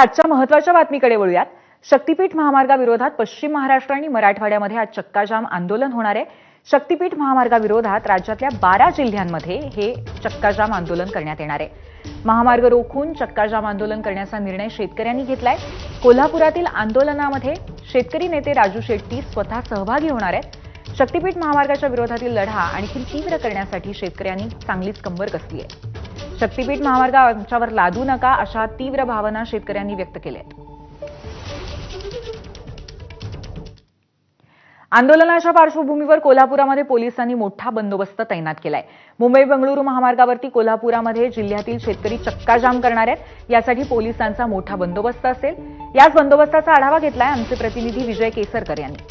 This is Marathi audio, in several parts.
आजच्या महत्त्वाच्या बातमीकडे वळूयात. शक्तीपीठ महामार्गाविरोधात पश्चिम महाराष्ट्र आणि मराठवाड्यामध्ये आज चक्काजाम आंदोलन होणार आहे. शक्तीपीठ महामार्गाविरोधात राज्यातल्या बारा जिल्ह्यांमध्ये हे चक्काजाम आंदोलन करण्यात येणार आहे. महामार्ग रोखून चक्काजाम आंदोलन करण्याचा निर्णय शेतकऱ्यांनी घेतलाय. कोल्हापुरातील आंदोलनामध्ये शेतकरी नेते राजू शेट्टी स्वतः सहभागी होणार आहेत. शक्तीपीठ महामार्गाच्या विरोधातील लढा आणखी तीव्र करण्यासाठी शेतकऱ्यांनी चांगलीच कंबर कसली आहे. शक्तीपीठ महामार्ग आमच्यावर लादू नका अशा तीव्र भावना शेतकऱ्यांनी व्यक्त केल्या आहेत. आंदोलनाच्या पार्श्वभूमीवर कोल्हापुरामध्ये पोलिसांनी मोठा बंदोबस्त तैनात केलाय. मुंबई बंगळुरू महामार्गावरती कोल्हापुरामध्ये जिल्ह्यातील शेतकरी चक्काजाम करणार आहेत. यासाठी पोलिसांचा मोठा बंदोबस्त असेल. याच बंदोबस्ताचा आढावा घेतलाय आमचे प्रतिनिधी विजय केसरकर यांनी.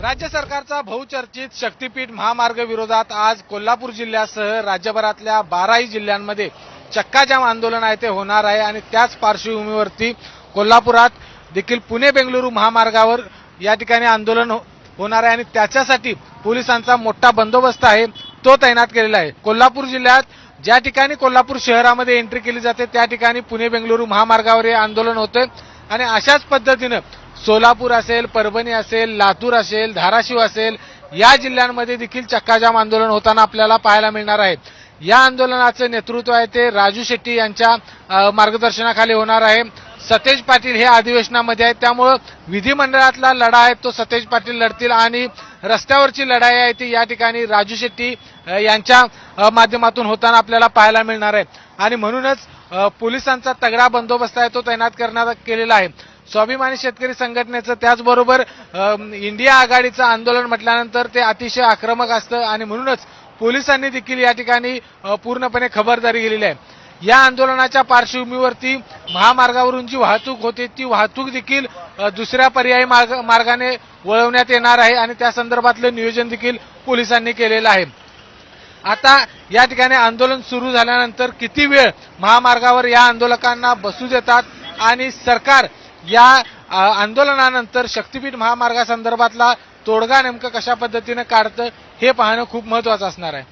राज्य सरकारचा बहुचर्चित शक्तीपीठ महामार्ग विरोधात आज कोल्हापूर जिल्ह्यासह राज्यभरातल्या बाराही जिल्ह्यांमध्ये चक्काजाम आंदोलन आहे ते होणार आहे आणि त्याच पार्श्वभूमीवरती कोल्हापुरात देखील पुणे बेंगलुरू महामार्गावर या ठिकाणी आंदोलन हो- होणार आहे आणि त्याच्यासाठी पोलिसांचा मोठा बंदोबस्त आहे तो तैनात केलेला आहे. कोल्हापूर जिल्ह्यात ज्या ठिकाणी कोल्हापूर शहरामध्ये एंट्री केली जाते त्या ठिकाणी पुणे बेंगलुरू महामार्गावर हे आंदोलन होतं आणि अशाच पद्धतीनं सोलापूर असेल परभणी असेल लातूर असेल धाराशिव असेल या जिल्ह्यांमध्ये देखील चक्काजाम आंदोलन होताना आपल्याला पाहायला मिळणार आहे. या आंदोलनाचं नेतृत्व आहे ते राजू शेट्टी यांच्या मार्गदर्शनाखाली होणार आहे. सतेज पाटील हे अधिवेशनामध्ये आहेत. त्यामुळं विधिमंडळातला लढा आहे तो सतेज पाटील लढतील आणि रस्त्यावरची लढाई आहे ती या ठिकाणी राजू शेट्टी यांच्या माध्यमातून होताना आपल्याला पाहायला मिळणार आहे. आणि म्हणूनच पोलिसांचा तगडा बंदोबस्त आहे तो तैनात करण्यात केलेला आहे. स्वाभिमानी शेतकरी संघटनेचं त्याचबरोबर इंडिया आघाडीचं आंदोलन म्हटल्यानंतर ते अतिशय आक्रमक असतं आणि म्हणूनच पोलिसांनी देखील या ठिकाणी पूर्णपणे खबरदारी गेलेली आहे. या आंदोलनाच्या पार्श्वभूमीवरती महामार्गावरून जी वाहतूक होते ती वाहतूक देखील दुसऱ्या पर्यायी मार्ग मार्गाने वळवण्यात येणार आहे आणि त्या संदर्भातलं नियोजन देखील पोलिसांनी केलेलं आहे. आता या ठिकाणी आंदोलन सुरू झाल्यानंतर किती वेळ महामार्गावर या आंदोलकांना बसू देतात आणि सरकार या आंदोलनानंतर शक्तीपीठ महामार्गासंदर्भातला तोडगा नेमकं कशा पद्धतीनं काढतं हे पाहणं खूप महत्वाचं असणार आहे.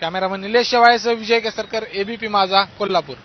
कॅमेरामन निलेश शेवाळेसह विजय केसरकर एबीपी माझा कोल्हापूर.